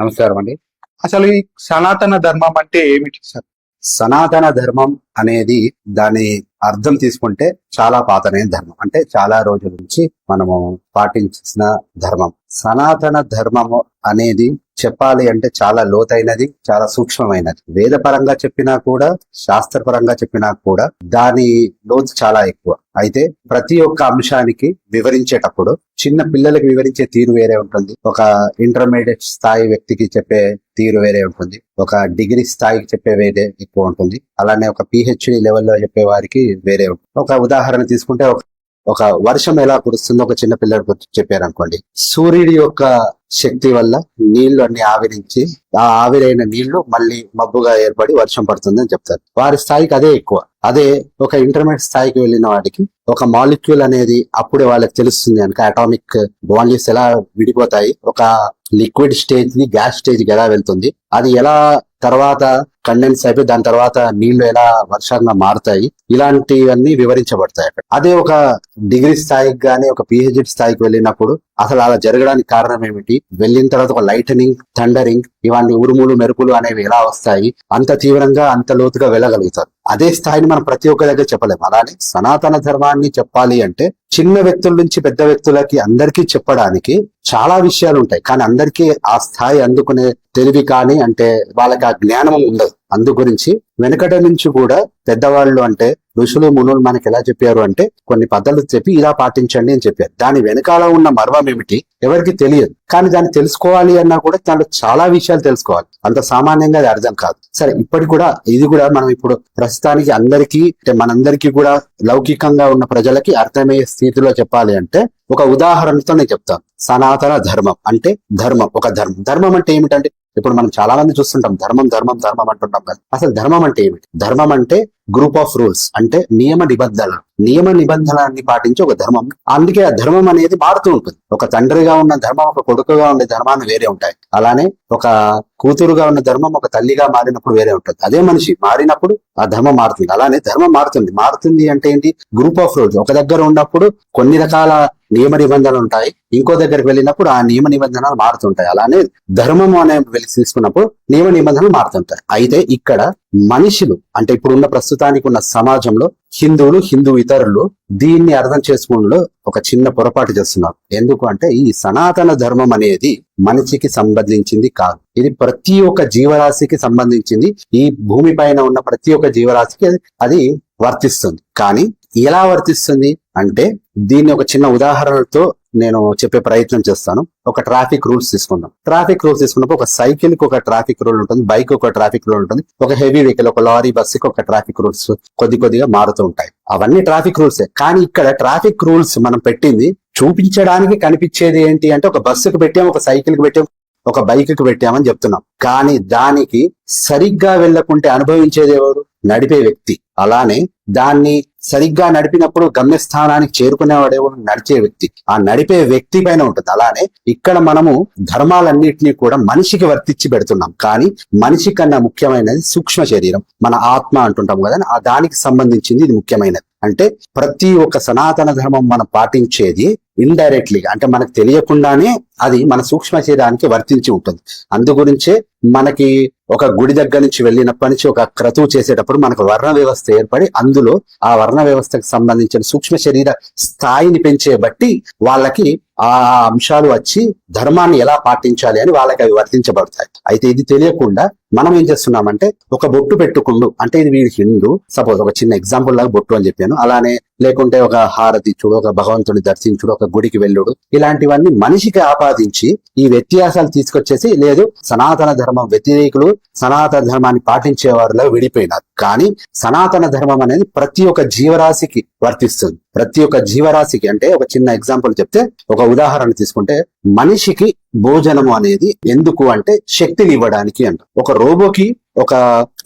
నమస్కారం అండి. అసలు ఈ సనాతన ధర్మం అంటే ఏమిటి సార్? సనాతన ధర్మం అనేది దాని అర్థం తీసుకుంటే చాలా పాతనైన ధర్మం. అంటే చాలా రోజుల నుంచి మనము పాటించిన ధర్మం. సనాతన ధర్మము అనేది చెప్పాలి అంటే చాలా లోతైనది చాలా సూక్ష్మమైనది. వేదపరంగా చెప్పినా కూడా శాస్త్రపరంగా చెప్పినా కూడా దాని లోతు చాలా ఎక్కువ. అయితే ప్రతి ఒక్క అంశానికి వివరించేటప్పుడు చిన్న పిల్లలకు వివరించే తీరు వేరే ఉంటుంది. ఒక ఇంటర్మీడియట్ స్థాయి వ్యక్తికి చెప్పే తీరు వేరే ఉంటుంది. ఒక డిగ్రీ స్థాయికి చెప్పే వేరే ఎక్కువ ఉంటుంది. అలానే ఒక పిహెచ్డి లెవెల్లో చెప్పే వారికి వేరే ఉంటుంది. ఒక ఉదాహరణ తీసుకుంటే ఒక ఒక వర్షం ఎలా కురుస్తుందో ఒక చిన్న పిల్లడు చెప్పారు అనుకోండి సూర్యుడి యొక్క శక్తి వల్ల నీళ్ళు అన్ని ఆవిరించి ఆ ఆవిరైన నీళ్ళు మళ్ళీ మబ్బుగా ఏర్పడి వర్షం పడుతుంది అని చెప్తారు. వారి స్థాయికి అదే ఎక్కువ. అదే ఒక ఇంటర్మీడియట్ స్థాయికి వెళ్ళిన వాడికి ఒక మాలిక్యూల్ అనేది అప్పుడే వాళ్ళకి తెలుస్తుంది కనుక అటామిక్ బాండ్లీస్ ఎలా విడిపోతాయి ఒక లిక్విడ్ స్టేజ్ని గ్యాస్ స్టేజ్కి ఎలా వెళ్తుంది అది ఎలా తర్వాత కండెన్స్ అయిపోయి దాని తర్వాత నీళ్ళు ఎలా వర్షంగా మారుతాయి ఇలాంటివన్నీ వివరించబడతాయి అక్కడ. అదే ఒక డిగ్రీ స్థాయికి కానీ ఒక పిహెచ్డి స్థాయికి వెళ్ళినప్పుడు అసలు అలా జరగడానికి కారణం ఏమిటి? వెళ్ళిన తర్వాత ఒక లైటనింగ్ థండరింగ్ ఇవన్నీ ఉరుములు మెరుపులు అనేవి ఎలా వస్తాయి? అంత తీవ్రంగా అంత లోతుగా వెళ్ళగలుగుతారు. అదే స్థాయిని మనం ప్రతి ఒక్క దగ్గర చెప్పలేము. అలానే సనాతన ధర్మాన్ని చెప్పాలి అంటే చిన్న వ్యక్తుల నుంచి పెద్ద వ్యక్తులకి అందరికీ చెప్పడానికి చాలా విషయాలు ఉంటాయి. కానీ అందరికీ ఆ స్థాయి అందుకునే తెలివి కానీ అంటే వాళ్ళకి ఆ జ్ఞానం ఉండదు. అందు గురించి వెనకట నుంచి కూడా పెద్దవాళ్ళు అంటే ఋషులు మునులు మనకి ఎలా చెప్పారు అంటే కొన్ని పద్ధతులు చెప్పి ఇలా పాటించండి అని చెప్పారు. దాని వెనకాల ఉన్న మర్మం ఏమిటి ఎవరికి తెలియదు. కానీ దాన్ని తెలుసుకోవాలి అన్నా కూడా దాంట్లో చాలా విషయాలు తెలుసుకోవాలి. అంత సామాన్యంగా అది అర్థం కాదు. సరే ఇప్పటికి కూడా ఇది కూడా మనం ఇప్పుడు ప్రస్తుతానికి అందరికీ అంటే మనందరికీ కూడా లౌకికంగా ఉన్న ప్రజలకి అర్థమయ్యే స్థితిలో చెప్పాలి అంటే ఒక ఉదాహరణతో నేను చెప్తాను. సనాతన ధర్మం అంటే ధర్మం ఒక ధర్మం. ధర్మం అంటే ఏమిటంటే ఇప్పుడు మనం చాలా మంది చూస్తుంటాం ధర్మం ధర్మం ధర్మం అంటుంటాం కదా. అసలు ధర్మం అంటే ఏమిటి? ధర్మం అంటే గ్రూప్ ఆఫ్ రూల్స్ అంటే నియమ నిబంధన నియమ నిబంధనలన్నీ పాటించి ఒక ధర్మం. అందుకే ఆ ధర్మం అనేది మారుతూ ఉంటుంది. ఒక తండ్రిగా ఉన్న ధర్మం ఒక కొడుకుగా ఉండే ధర్మాన్ని వేరే ఉంటాయి. అలానే ఒక కూతురుగా ఉన్న ధర్మం ఒక తల్లిగా మారినప్పుడు వేరే ఉంటుంది. అదే మనిషి మారినప్పుడు ఆ ధర్మం మారుతుంది. అలానే ధర్మం మారుతుంది. మారుతుంది అంటే ఏంటి? గ్రూప్ ఆఫ్ రూల్స్ ఒక దగ్గర ఉన్నప్పుడు కొన్ని రకాల నియమ నిబంధనలు ఉంటాయి. ఇంకో దగ్గరికి వెళ్ళినప్పుడు ఆ నియమ నిబంధనలు మారుతుంటాయి. అలానే ధర్మం అనే వెళ్ళి తీసుకున్నప్పుడు నియమ నిబంధనలు మారుతుంటాయి. అయితే ఇక్కడ మనుషులు అంటే ఇప్పుడున్న ప్రస్తుతానికి ఉన్న సమాజంలో హిందువులు హిందూ ఇతరులు దీన్ని అర్థం చేసుకోవడంలో ఒక చిన్న పొరపాటు చేస్తున్నారు. ఎందుకు అంటే ఈ సనాతన ధర్మం అనేది మనిషికి సంబంధించింది కాదు. ఇది ప్రతి ఒక్క జీవరాశికి సంబంధించింది. ఈ భూమి పైన ఉన్న ప్రతి ఒక్క జీవరాశికి అది వర్తిస్తుంది. కానీ ఎలా వర్తిస్తుంది అంటే దీన్ని ఒక చిన్న ఉదాహరణతో నేను చెప్పే ప్రయత్నం చేస్తాను. ఒక ట్రాఫిక్ రూల్స్ తీసుకుందాం. ట్రాఫిక్ రూల్స్ తీసుకున్నప్పుడు ఒక సైకిల్కి ఒక ట్రాఫిక్ రూల్ ఉంటుంది బైక్ ఒక ట్రాఫిక్ రూల్ ఉంటుంది ఒక హెవీ వెహికల్ ఒక లారీ బస్సుకి ఒక ట్రాఫిక్ రూల్స్ కొద్ది కొద్దిగా మారుతూ ఉంటాయి. అవన్నీ ట్రాఫిక్ రూల్సే. కానీ ఇక్కడ ట్రాఫిక్ రూల్స్ మనం పెట్టింది చూపించడానికి కనిపించేది ఏంటి అంటే ఒక బస్సుకు పెట్టాం ఒక సైకిల్కి పెట్టాం ఒక బైక్కి పెట్టామని చెప్తున్నాం. కానీ దానికి సరిగ్గా వెళ్ళకుంటే అనుభవించేది ఎవరు? నడిపే వ్యక్తి. అలానే దాన్ని సరిగ్గా నడిపినప్పుడు గమ్యస్థానానికి చేరుకునేవాడేవాడు నడిచే వ్యక్తి. ఆ నడిపే వ్యక్తి పైన ఉంటుంది. అలానే ఇక్కడ మనము ధర్మాలన్నింటినీ కూడా మనిషికి వర్తించి పెడుతున్నాం. కానీ మనిషి కన్నా ముఖ్యమైనది సూక్ష్మ శరీరం. మన ఆత్మ అంటుంటాం కదా ఆ దానికి సంబంధించింది ఇది ముఖ్యమైనది. అంటే ప్రతి ఒక్క సనాతన ధర్మం మనం పాటించేది ఇండైరెక్ట్లీ అంటే మనకు తెలియకుండానే అది మన సూక్ష్మ శరీరానికి వర్తించి ఉంటుంది. అందు గురించే మనకి ఒక గుడి దగ్గర నుంచి వెళ్ళినప్పటి నుంచి ఒక క్రతువు చేసేటప్పుడు మనకు వర్ణ వ్యవస్థ ఏర్పడి అందులో ఆ వర్ణ వ్యవస్థకు సంబంధించిన సూక్ష్మ శరీర స్థాయిని పెంచే బట్టి వాళ్ళకి ఆ అంశాలు వచ్చి ధర్మాన్ని ఎలా పాటించాలి అని వాళ్ళకి అవి వర్తించబడతాయి. అయితే ఇది తెలియకుండా మనం ఏం చేస్తున్నామంటే ఒక బొట్టు పెట్టుకుండు అంటే ఇది వీడి హిందూ. సపోజ్ ఒక చిన్న ఎగ్జాంపుల్ లాగా బొట్టు అని చెప్పాను. అలానే లేకుంటే ఒక హారతి చూడు ఒక భగవంతుడి దర్శించుడు ఒక గుడికి వెళ్ళుడు. ఇలాంటివన్నీ మనిషికి ఆపాదించి ఈ వ్యత్యాసాలు తీసుకొచ్చేసి లేదు సనాతన ధర్మం వ్యతిరేకులు సనాతన ధర్మాన్ని పాటించే వారిలో విడిపోయినారు. కానీ సనాతన ధర్మం అనేది ప్రతి ఒక్క జీవరాశికి వర్తిస్తుంది. ప్రతి ఒక్క జీవరాశికి అంటే ఒక చిన్న ఎగ్జాంపుల్ చెప్తే ఒక ఉదాహరణ తీసుకుంటే మనిషికి భోజనము అనేది ఎందుకు అంటే శక్తిని ఇవ్వడానికి అంట. ఒక రోబోకి ఒక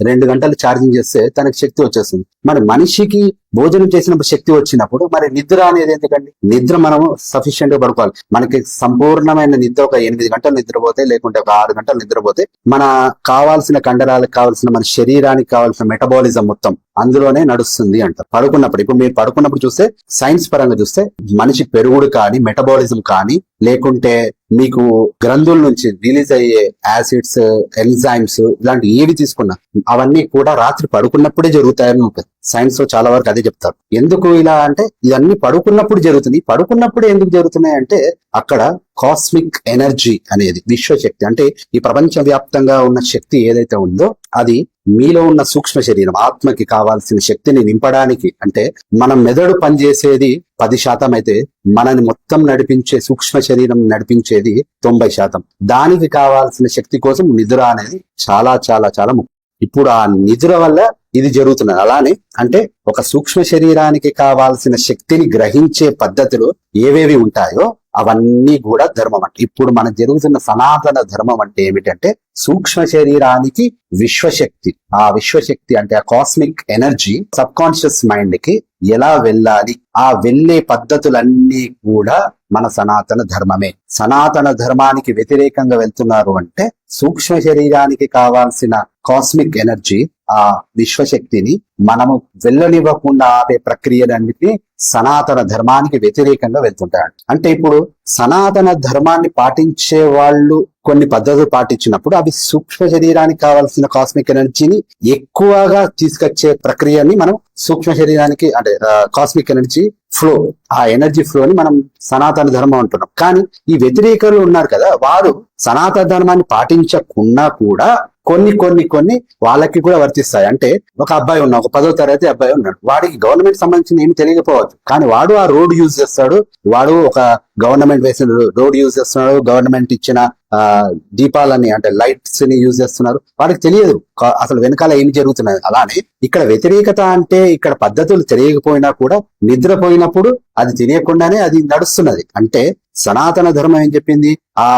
రెండు గంటలు ఛార్జింగ్ చేస్తే తనకి శక్తి వచ్చేస్తుంది. మరి మనిషికి భోజనం చేసినప్పుడు శక్తి వచ్చినప్పుడు మరి నిద్ర అనేది ఎందుకండి? నిద్ర మనము సఫిషియెంట్గా పడుకోవాలి. మనకి సంపూర్ణమైన నిద్ర ఒక ఎనిమిది గంటలు నిద్రపోతే లేకుంటే ఒక ఆరు గంటలు నిద్రపోతే మన కావాల్సిన కండరాలకు కావాల్సిన మన శరీరానికి కావాల్సిన మెటబాలిజం మొత్తం అందులోనే నడుస్తుంది అంట. పడుకున్నప్పుడు ఇప్పుడు మీరు పడుకున్నప్పుడు చూస్తే సైన్స్ పరంగా చూస్తే మనిషి పెరుగుడు కానీ మెటబాలిజం కానీ లేకుంటే మీకు గ్రంథుల నుంచి రిలీజ్ అయ్యే యాసిడ్స్ ఎంజైమ్స్ ఇలాంటి ఏవి తీసుకున్నా అవన్నీ కూడా రాత్రి పడుకున్నప్పుడే జరుగుతాయని ఉంటుంది సైన్స్లో చాలా వరకు అదే చెప్తారు. ఎందుకు ఇలా అంటే ఇవన్నీ పడుకున్నప్పుడు జరుగుతుంది. పడుకున్నప్పుడు ఎందుకు జరుగుతున్నాయి అంటే అక్కడ కాస్మిక్ ఎనర్జీ అనేది విశ్వశక్తి. అంటే ఈ ప్రపంచ వ్యాప్తంగా ఉన్న శక్తి ఏదైతే ఉందో అది మీలో ఉన్న సూక్ష్మ శరీరం ఆత్మకి కావాల్సిన శక్తిని నింపడానికి అంటే మన మెదడు పనిచేసేది పది శాతం అయితే మనని మొత్తం నడిపించే సూక్ష్మ శరీరం నడిపించేది తొంభై శాతం. దానికి కావాల్సిన శక్తి కోసం నిద్ర అనేది చాలా చాలా చాలా ముఖ్యం. ఇప్పుడు ఆ నిద్ర వల్ల ఇది జరుగుతున్నది. అలానే అంటే ఒక సూక్ష్మ శరీరానికి కావాల్సిన శక్తిని గ్రహించే పద్ధతులు ఏవేవి ఉంటాయో అవన్నీ కూడా ధర్మం అంటే. ఇప్పుడు మనం జరుగుతున్న సనాతన ధర్మం అంటే ఏమిటంటే సూక్ష్మ శరీరానికి విశ్వశక్తి. ఆ విశ్వశక్తి అంటే ఆ కాస్మిక్ ఎనర్జీ సబ్ కాన్షియస్ మైండ్కి ఎలా వెళ్ళాలి? ఆ వెళ్ళే పద్ధతులన్నీ కూడా మన సనాతన ధర్మమే. సనాతన ధర్మానికి వ్యతిరేకంగా వెళ్తున్నారు అంటే సూక్ష్మ శరీరానికి కావాల్సిన కాస్మిక్ ఎనర్జీ ఆ విశ్వశక్తిని మనము వెళ్ళనివ్వకుండా ఆపే ప్రక్రియలన్నిటి సనాతన ధర్మానికి వ్యతిరేకంగా వెళ్తుంటాడు అంటే ఇప్పుడు సనాతన ధర్మాన్ని పాటించే వాళ్ళు కొన్ని పద్ధతులు పాటించినప్పుడు అవి సూక్ష్మ శరీరానికి కావాల్సిన కాస్మిక్ ఎనర్జీని ఎక్కువగా తీసుకొచ్చే ప్రక్రియని మనం సూక్ష్మ శరీరానికి అంటే కాస్మిక్ ఎనర్జీ ఫ్లో ఆ ఎనర్జీ ఫ్లోని మనం సనాతన ధర్మం అంటున్నాం. కానీ ఈ వ్యతిరేకలు ఉన్నారు కదా వారు సనాతన ధర్మాన్ని పాటించకుండా కూడా కొన్ని కొన్ని కొన్ని వాళ్ళకి కూడా వర్తిస్తాయి. అంటే ఒక అబ్బాయి ఉన్నా ఒక పదో తరగతి అబ్బాయి ఉన్నాడు. వాడికి గవర్నమెంట్ సంబంధించిన ఏమి తెలియకపోవచ్చు. కానీ వాడు ఆ రోడ్ యూజ్ చేస్తాడు. వాడు ఒక గవర్నమెంట్ వేసిన రోడ్ యూజ్ చేస్తున్నాడు. గవర్నమెంట్ ఇచ్చిన దీపాలని అంటే లైట్స్ని యూజ్ చేస్తున్నారు. వాడికి తెలియదు. అసలు వెనకాల ఏమి జరుగుతున్నది? అలానే ఇక్కడ వ్యతిరేకత అంటే ఇక్కడ పద్ధతులు తెలియకపోయినా కూడా నిద్రపోయినప్పుడు అది తెలియకుండానే అది నడుస్తున్నది. అంటే సనాతన ధర్మం ఏం చెప్పింది? ఆ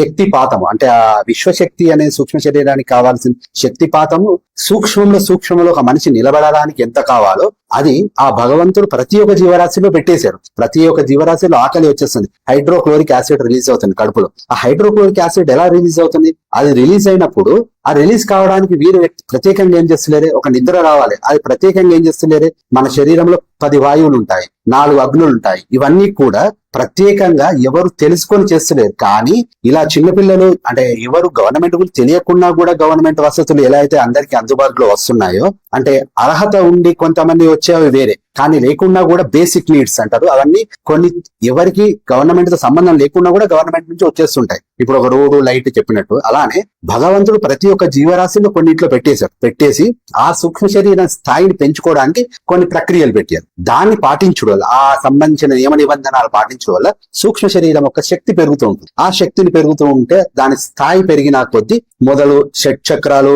శక్తిపాతము. అంటే ఆ విశ్వశక్తి అనే సూక్ష్మ శరీరానికి కావాల్సిన శక్తిపాతము సూక్ష్మంలో సూక్ష్మంలో ఒక మనిషి నిలబడడానికి ఎంత కావాలో అది ఆ భగవంతుడు ప్రతి ఒక్క జీవరాశిలో పెట్టేశారు. ప్రతి ఒక్క జీవరాశిలో ఆకలి వచ్చేస్తుంది. హైడ్రోక్లోరిక్ యాసిడ్ రిలీజ్ అవుతుంది కడుపులో. ఆ హైడ్రోక్లోరిక్ యాసిడ్ ఎలా రిలీజ్ అవుతుంది? అది రిలీజ్ అయినప్పుడు ఆ రిలీజ్ కావడానికి వీరు వ్యక్తి ప్రత్యేకంగా ఏం చేస్తలేరే? ఒక నిద్ర రావాలి. అది ప్రత్యేకంగా ఏం చేస్తలేరే? మన శరీరంలో పది వాయువులు ఉంటాయి నాలుగు అగ్నులు ఉంటాయి ఇవన్నీ కూడా ప్రత్యేకంగా ఎవరు తెలుసుకొని చేస్తలేరు. కానీ ఇలా చిన్నపిల్లలు అంటే ఎవరు గవర్నమెంట్ గురించి తెలియకుండా కూడా గవర్నమెంట్ వసతులు ఎలా అయితే అందరికీ అందుబాటులో వస్తున్నాయో అంటే అర్హత ఉండి కొంతమంది వచ్చేవి వేరే. కానీ లేకుండా కూడా బేసిక్ నీడ్స్ అంటారు. అవన్నీ కొన్ని ఎవరికి గవర్నమెంట్తో సంబంధం లేకుండా కూడా గవర్నమెంట్ నుంచి వచ్చేస్తుంటాయి. ఇప్పుడు ఒక రోడ్డు లైట్ చెప్పినట్టు. అలానే భగవంతుడు ప్రతి ఒక్క జీవరాశిలో కొన్నిట్లో పెట్టేశారు పెట్టేసి ఆ సూక్ష్మ శరీరం స్థాయిని పెంచుకోవడానికి కొన్ని ప్రక్రియలు పెట్టారు. దాన్ని పాటించడం ఆ సంబంధించిన నియమ నిబంధనలు పాటించడం వల్ల సూక్ష్మ శరీరం యొక్క శక్తి పెరుగుతూ ఉంటుంది. ఆ శక్తిని పెరుగుతూ ఉంటే దాని స్థాయి పెరిగిన కొద్దీ మొదలు షట్ చక్రాలు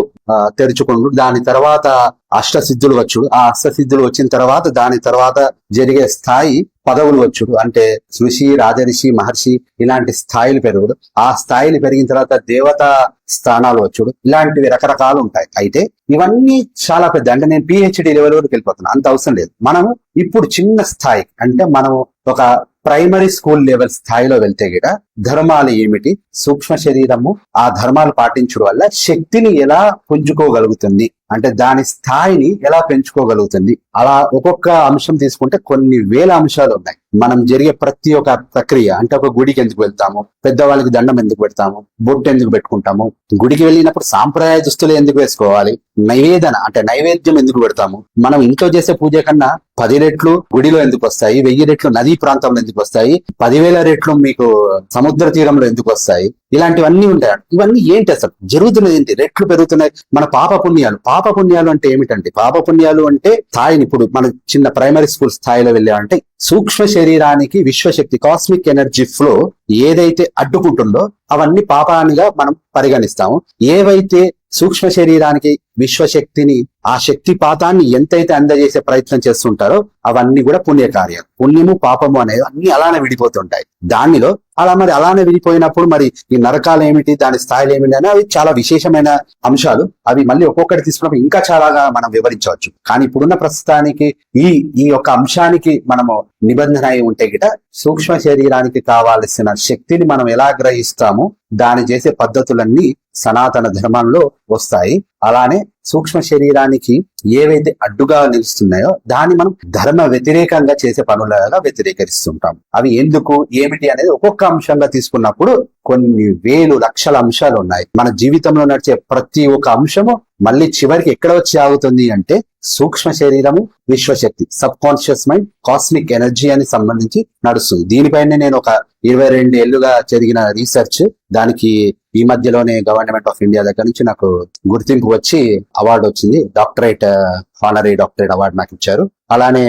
దాని తర్వాత అష్టసిద్ధులు వచ్చుడు. ఆ అష్టసిద్ధులు వచ్చిన తర్వాత దాని తర్వాత జరిగే స్థాయి పదవులు వచ్చుడు. అంటే ఋషి రాజరిషి మహర్షి ఇలాంటి స్థాయిలు పెరుగుడు. ఆ స్థాయిలు పెరిగిన తర్వాత దేవతా స్థానాలు వచ్చుడు. ఇలాంటివి రకరకాలు ఉంటాయి. అయితే ఇవన్నీ చాలా పెద్ద అంటే నేను పిహెచ్డి లెవెల్ వరకు వెళ్ళిపోతున్నాను అంత అవసరం లేదు. మనము ఇప్పుడు చిన్న స్థాయి అంటే మనము ఒక ప్రైమరీ స్కూల్ లెవెల్ స్థాయిలో వెళ్తే గిట ధర్మాలు ఏమిటి? సూక్ష్మ శరీరము ఆ ధర్మాలు పాటించడం వల్ల శక్తిని ఎలా పుంజుకోగలుగుతుంది? అంటే దాని స్థాయిని ఎలా పెంచుకోగలుగుతుంది? అలా ఒక్కొక్క అంశం తీసుకుంటే కొన్ని వేల అంశాలు ఉన్నాయి. మనం జరిగే ప్రతి ఒక్క ప్రక్రియ అంటే ఒక గుడికి ఎందుకు వెళ్తాము? పెద్దవాళ్ళకి దండం ఎందుకు పెడతాము? బొట్టు ఎందుకు పెట్టుకుంటాము? గుడికి వెళ్ళినప్పుడు సాంప్రదాయ దుస్తులు ఎందుకు వేసుకోవాలి? నైవేదన అంటే నైవేద్యం ఎందుకు పెడతాము? మనం ఇంట్లో చేసే పూజ కన్నా పది రెట్లు గుడిలో ఎందుకు వస్తాయి? వెయ్యి రెట్లు నదీ ప్రాంతంలో ఎందుకు వస్తాయి? పదివేల రెట్లు మీకు సముద్ర తీరంలో ఎందుకు వస్తాయి? ఇలాంటివన్నీ ఉంటాయి ఇవన్నీ ఏంటి అసలు? జరుగుతున్నది ఏంటి? రెట్లు పెరుగుతున్నాయి. మన పాప పుణ్యాలు. పాప పుణ్యాలు అంటే ఏమిటంటే పాప పుణ్యాలు అంటే స్థాయిని. ఇప్పుడు మన చిన్న ప్రైమరీ స్కూల్ స్థాయిలో వెళ్ళామంటే సూక్ష్మ శరీరానికి విశ్వశక్తి కాస్మిక్ ఎనర్జీ ఫ్లో ఏదైతే అడ్డుకుంటుందో అవన్నీ పాపానిగా మనం పరిగణిస్తాము. ఏవైతే సూక్ష్మ శరీరానికి విశ్వశక్తిని ఆ శక్తి పాతాన్ని ఎంతైతే అందజేసే ప్రయత్నం చేస్తుంటారో అవన్నీ కూడా పుణ్యకార్యాలు. పుణ్యము పాపము అనేవి అన్ని అలానే విడిపోతుంటాయి. దానిలో అలా మరి అలానే విడిపోయినప్పుడు మరి ఈ నరకాలు ఏమిటి దాని స్థాయిలు ఏమిటి అని అవి చాలా విశేషమైన అంశాలు. అవి మళ్ళీ ఒక్కొక్కటి తీసుకున్నప్పుడు ఇంకా చాలాగా మనం వివరించవచ్చు. కానీ ఇప్పుడున్న ప్రస్తుతానికి ఈ ఈ యొక్క అంశానికి మనము నిబంధన అయి ఉంటే గిట సూక్ష్మ శరీరానికి కావాల్సిన శక్తిని మనం ఎలా గ్రహిస్తామో దాని చేసే పద్ధతులన్నీ సనాతన ధర్మంలో వస్తాయి. అలానే సూక్ష్మ శరీరానికి ఏవైతే అడ్డుగా నిలుస్తున్నాయో దాన్ని మనం ధర్మ వ్యతిరేకంగా చేసే పనులగా వ్యతిరేకరిస్తుంటాం. అవి ఎందుకు ఏమిటి అనేది ఒక్కొక్క అంశంగా తీసుకున్నప్పుడు కొన్ని వేలు లక్షల అంశాలు ఉన్నాయి. మన జీవితంలో నడిచే ప్రతి ఒక్క అంశము మళ్ళీ చివరికి ఎక్కడ వచ్చి ఆగుతుంది అంటే సూక్ష్మ శరీరము విశ్వశక్తి subconscious mind cosmic energy అని సంబంధించి నడుస్తుంది. దీనిపైన నేను ఒక ఇరవై రెండు ఏళ్ళుగా జరిగిన రీసెర్చ్ దానికి ఈ మధ్యలోనే గవర్నమెంట్ ఆఫ్ ఇండియా దగ్గర నుంచి నాకు గుర్తింపు వచ్చి అవార్డు వచ్చింది. డాక్టరేట్ హానరీ డాక్టరేట్ అవార్డు నాకు ఇచ్చారు. అలానే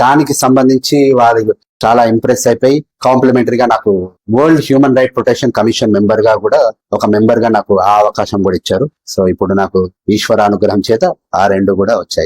దానికి సంబంధించి వారు చాలా ఇంప్రెస్ అయిపోయి కాంప్లిమెంటరీ గా నాకు world human right protection commission మెంబర్గా కూడా ఒక మెంబర్గా నాకు ఆ అవకాశం కూడా ఇచ్చారు. సో ఇప్పుడు నాకు ఈశ్వర అనుగ్రహం చేత ఆ రెండు కూడా వచ్చాయి.